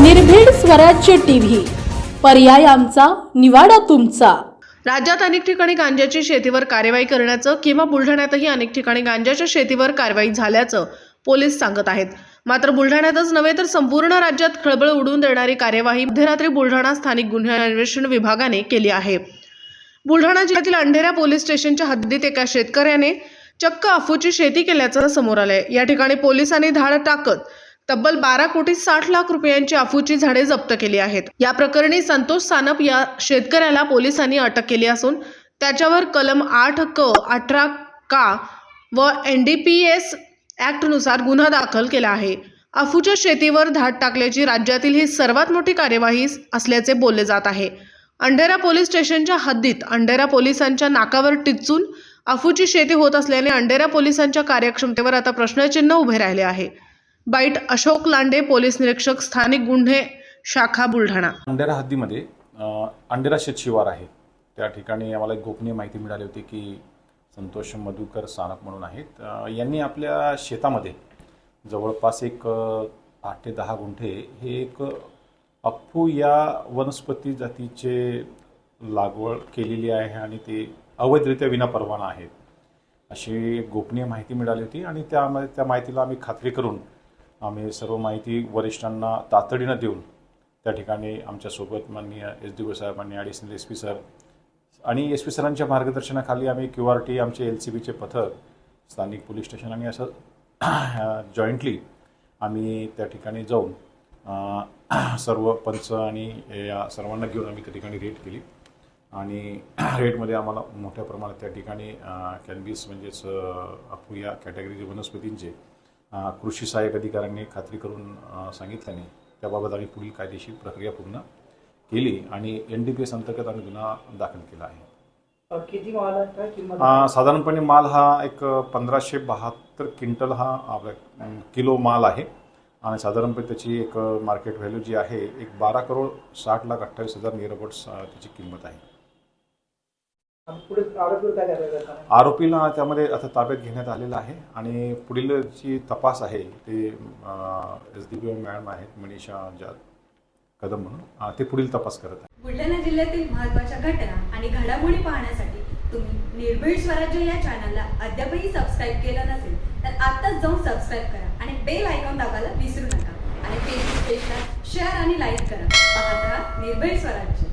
निर्भीड स्वराज्य टीव्ही. पर्याय आमचा निवाडा तुमचा. राज्यात अनेक ठिकाणी गांजाची शेतीवर कारवाई करण्याचं किंवा बुलढाण्यातही अनेक ठिकाणी गांजाच्या शेतीवर कारवाई झाल्याचं पोलीस सांगत आहेत. मात्र बुलढाण्यातच नव्हे तर संपूर्ण राज्यात खळबळ उडवून देणारी कार्यवाही मध्यरात्री बुलढाणा स्थानिक गुन्हे अन्वेषण विभागाने केली आहे. बुलढाणा जिल्ह्यातील अंधेऱ्या पोलीस स्टेशनच्या हद्दीत एका शेतकऱ्याने चक्क अफूची शेती केल्याचं समोर आलंय. या ठिकाणी पोलिसांनी धाड टाकत तब्बल बारा कोटी साठ लाख रुपयांची अफूची झाडे जप्त केली आहेत. या प्रकरणी संतोष सानप या शेतकऱ्याला पोलिसांनी अटक केली असून त्याच्यावर कलम आठ क अठरा का व एन डी पी एस ॲक्टनुसार गुन्हा दाखल केला आहे. अफूच्या शेतीवर धाड टाकल्याची राज्यातील ही सर्वात मोठी कार्यवाही असल्याचे बोलले जात आहे. अंडेरा पोलीस स्टेशनच्या हद्दीत अंडेरा पोलिसांच्या नाकावर टिचून अफूची शेती होत असल्याने अंडेरा पोलिसांच्या कार्यक्षमतेवर आता प्रश्नचिन्ह उभे राहिले आहे. बाईट अशोक लांडे पोलीस निरीक्षक स्थानिक गुन्हे शाखा बुलढाणा. अंडेरा हद्दीमध्ये अ, शिवार शेतशिवार आहे. त्या ठिकाणी आम्हाला एक गोपनीय माहिती मिळाली होती की संतोष मधुकर सानप म्हणून आहेत. यांनी आपल्या शेतामध्ये जवळपास एक आठ ते दहा गुंठे हे एक अप्पू या वनस्पती जातीचे लागवड केलेली आहे आणि ते अवैधरित्या विनापरवाना आहेत. अशी गोपनीय माहिती मिळाली होती आणि त्यामध्ये त्या माहितीला आम्ही खात्री करून आम्ही सर्व माहिती वरिष्ठांना तातडीनं देऊन त्या ठिकाणी आमच्यासोबत माननीय एस डी ओ साहेबांनी ॲडिशनल एस पी सर आणि एस पी सरांच्या मार्गदर्शनाखाली आम्ही क्यू आर टी आमचे एल सी बीचे पथक स्थानिक पोलीस स्टेशन आणि असं जॉईंटली आम्ही त्या ठिकाणी जाऊन सर्व पंच आणि या सर्वांना घेऊन आम्ही त्या ठिकाणी रेट केली. आणि रेटमध्ये आम्हाला मोठ्या प्रमाणात त्या ठिकाणी कॅनबीस म्हणजेच अं, या कॅटेगरीचे वनस्पतींचे कृषी सहाय्यक अधिकाऱ्यांनी खात्री करून सांगितल्याने त्याबाबत आम्ही पुढील कायदेशीर प्रक्रिया पूर्ण केली आणि एन डी पी एस अंतर्गत आम्ही गुन्हा दाखल केला आहे. किती माल साधारणपणे माल हा एक पंधराशे बहात्तर क्विंटल हा आपला किलो माल आहे. आणि साधारणपणे त्याची एक मार्केट व्हॅल्यू जी आहे एक बारा करोड साठ लाख अठ्ठावीस हजार अबाउट्स त्याची किंमत आहे. पुढे आरोपीला त्यामध्ये आता ताब्यात घेण्यात आलेलं आहे आणि पुढील जी तपास आहे ते एस डी पी मॅडम आहेत मनीषा जाद कदम म्हणून ते पुढील तपास करत आहे बुलढाणा जिल्ह्यातील महत्त्वाच्या घटना आणि घडामोडी पाहण्यासाठी तुम्ही निर्भीड स्वराज्य या चॅनलला अद्यापही सबस्क्राईब केलं नसेल तर आत्ताच जाऊन सबस्क्राईब करा आणि बेल आयकॉन दाबायला विसरू नका. आणि फेसबुक पेजला शेअर आणि लाईक करा. पाहत राहा निर्भीड स्वराज्य.